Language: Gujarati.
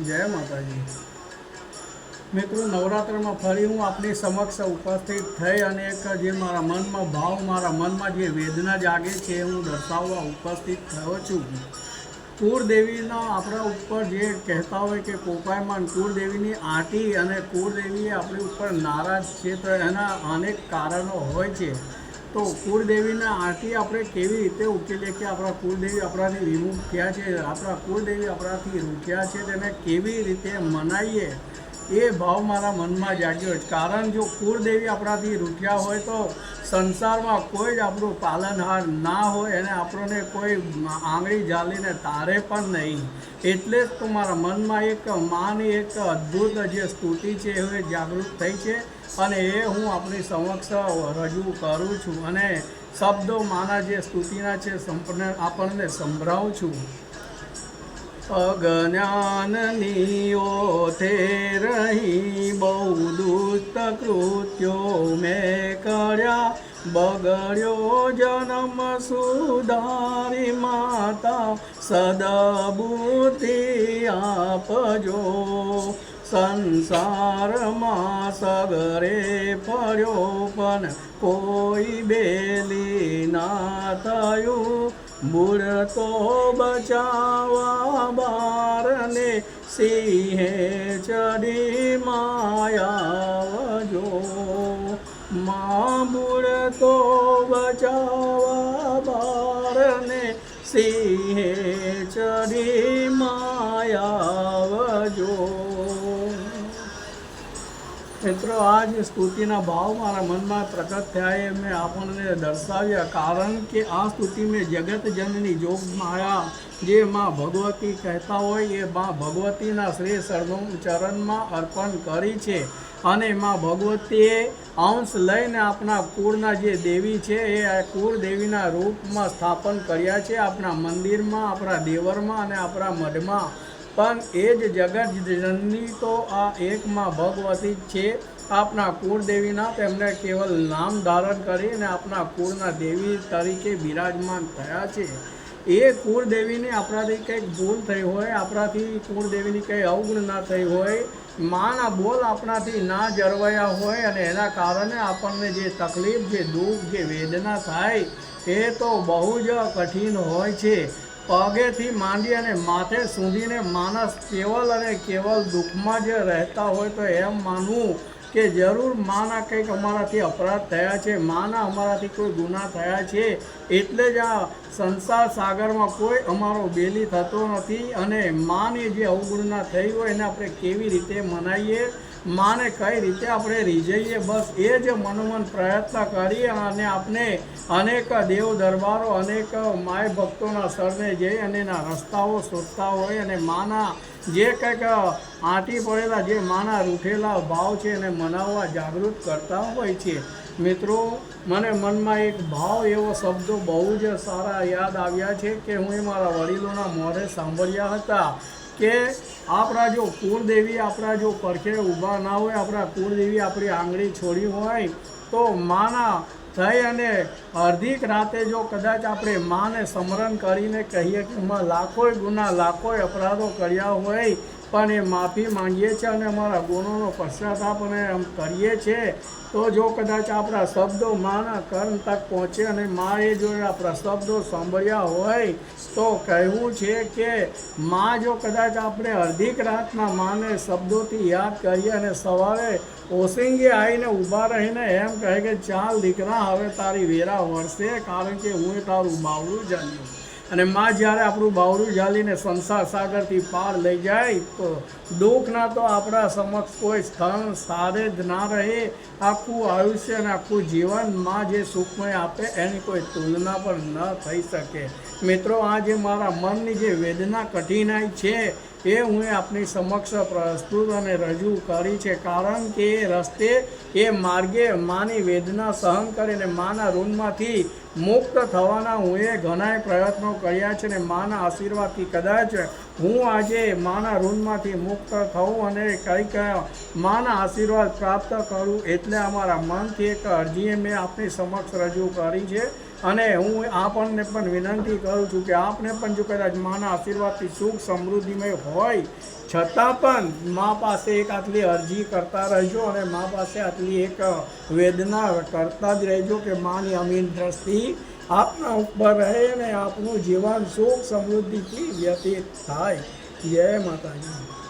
જય માતાજી. મિત્રો, નવરાત્રમાં ફરી હું આપની સમક્ષ ઉપસ્થિત થઈ અને એક જે મારા મનમાં ભાવ, મારા મનમાં જે વેદના જાગે છે, હું દર્શાવવા ઉપસ્થિત થયો છું. કુળદેવીના આપણા ઉપર જે કહેતા હોય કે કોપાયમાન, કુળદેવીની આંટી અને કુળદેવી આપણી ઉપર નારાજ છે, તો એના અનેક કારણો હોય છે. તો કુળદેવીના આરતી આપણે કેવી રીતે ઉકેલીએ કે આપણા કુળદેવી આપણાથી વિમુખ થયા છે? આપણા કુળદેવી આપણાથી રૂક્યા છે? તેને કેવી રીતે મનાવીએ એ ભાવ મારા મનમાં જાગ્યો કારણ જો કુળદેવી આપણાથી રૂઠ્યા હોય તો સંસારમાં કોઈ જ આપણું પાલનહાર ના હોય અને આપણને કોઈ આંગળી ઝાલીને તારે પણ નહીં. એટલે જ તો મારા મનમાં એક માની એક અદ્ભુત જે સ્તુતિ છે એ જાગૃત થઈ છે અને એ હું આપણી સમક્ષ રજૂ કરું છું અને શબ્દો માના જે સ્તુતિના છે સંપૂર્ણ આપણને સંભળાવું છું. અજ્ઞાનની ઓથે રહી બહુ દુષ્ટ કૃત્યો મેં કર્યા બગડ્યો જન્મ સુધારી માતા સદબુદ્ધિ આપજો સંસારમાં સગરે ફર્યો પણ કોઈ બેલી ના થયું મૂળ તો બચાવા બારને સિંહે ચડી માયાવજો મા મૂળ તો બચાવા બારને સિંહે ચડી મિત્રો આ જે સ્તુતિના ભાવ મારા મનમાં પ્રગટ થયા એ મેં આપણને દર્શાવ્યા. કારણ કે આ સ્તુતિ મેં જગત જનની જોગ માયા જે માં ભગવતી કહેતા હોય એ માં ભગવતીના શ્રી સર્વમ ચરણમાં અર્પણ કરી છે. અને માં ભગવતીએ અંશ લઈને આપણા કુળના જે દેવી છે એ કુળ દેવીના રૂપમાં સ્થાપન કર્યા છે. આપણા મંદિરમાં, આપણા દેવરમાં અને આપણા મઢમાં. પણ એ જ જગત જનની તો આ એકમાં ભગવતી જ છે. આપના કુળદેવીના તેમને કેવલ નામ ધારણ કરીને આપના કુળના દેવી તરીકે બિરાજમાન થયા છે. એ કુળદેવીને આપણાથી કંઈક ભૂલ થઈ હોય, આપણાથી કુળદેવીની કંઈ અવગુણ ના થઈ હોય, માના બોલ આપણાથી ના જળવાયા હોય અને એના કારણે આપણને જે તકલીફ, જે દુઃખ, જે વેદના થાય, એ તો બહુ જ કઠિન હોય છે. પગેથી માંડી અને માથે સુધીને માણસ કેવલ અને કેવલ દુઃખમાં જ રહેતા હોય તો એમ માનવું કે જરૂર માના કંઈક અમારાથી અપરાધ થયા છે, માના અમારાથી કોઈ ગુના થયા છે, એટલે જ આ સંસાર સાગરમાં કોઈ અમારો બેલી થતો નથી અને માની જે અવગુણના થઈ હોય એને આપણે કેવી રીતે મનાવીએ માને કઈ રીતે આપણે રીઝઈએ બસ એ જ મનોમન પ્રયત્ન કરીએ અને આપણે અનેક દેવ દરબારો, અનેક માય ભક્તોના સરને જઈ અને એના રસ્તાઓ શોધતા હોય અને માના જે કંઈક આંટી પડેલા, જે માના રૂઠેલા ભાવ છે એને મનાવવા જાગૃત કરતા હોય છે. મિત્રો, મને મનમાં એક ભાવ એવો શબ્દો બહુ જ સારા યાદ આવ્યા છે કે હું એ મારા વડીલોના મોઢે સાંભળ્યા હતા. કે આપણા જો કુળદેવી આપણા જો પડખે ઊભા ના હોય, આપણા કુળદેવી આપણી આંગળી છોડી હોય, તો માના થઈ અને અડધીક રાતે જો કદાચ આપણે માને સ્મરણ કરીને કહીએ કે લાખોય ગુના, લાખોય અપરાધો કર્યા હોય પણ એ માફી માંગીએ છીએ અને અમારા ગુણોનો પશ્ચાતાપ અને એમ કરીએ છીએ, તો જો કદાચ આપણા શબ્દો માના કર્મ તક પહોંચે અને મા એ જો આપણા શબ્દો સાંભળ્યા હોય, તો કહેવું છે કે મા જો કદાચ આપણે અડધીક રાતના માને શબ્દોથી યાદ કરીએ અને સવારે ઓસિંગે આવીને ઊભા રહીને એમ કહે કે ચાલ દીકરા, હવે તારી વેરા વળશે કારણ કે હું તારું બાવડું જાણ્યું અને માં જ્યારે આપણું બાવડું ઝાલીને સંસાર સાગરથી પાર લઈ જાય, તો દુઃખના તો આપણા સમક્ષ કોઈ સ્થળ સારે જ ના રહે. આખું આયુષ્ય અને આખું જીવનમાં જે સુખમય આપે, એની કોઈ તુલના પણ ન થઈ શકે. મિત્રો આ જે મારા મનની જે વેદના કઠિનાઈ છે એ હું આપની સમક્ષ પ્રસ્તુત અને રજૂ કરી છે. કારણ કે એ રસ્તે એ માર્ગે માની વેદના સહન કરીને માના ઋણમાંથી મુક્ત થવાના હું એ ઘણાય પ્રયત્નો કર્યા છે ને માના આશીર્વાદથી કદાચ હું આજે માના ઋણમાંથી મુક્ત થઉં અને કંઈક માના આશીર્વાદ પ્રાપ્ત કરું એટલે અમારા મનથી એક અરજી મેં આપની સમક્ષ રજૂ કરી છે. અને હું આપણને પણ વિનંતી કરું છું કે આપને પણ જો કદાચ માના આશીર્વાદથી સુખ સમૃદ્ધિમય હોય, છતાં પણ મા પાસે એક આટલી અરજી કરતા રહેજો અને મા પાસે આટલી એક વેદના કરતા જ રહેજો કે માની અમીન દ્રષ્ટિ આપના ઉપર રહે અને આપનું જીવન સુખ સમૃદ્ધિથી વ્યતીત થાય. જય માતાજી.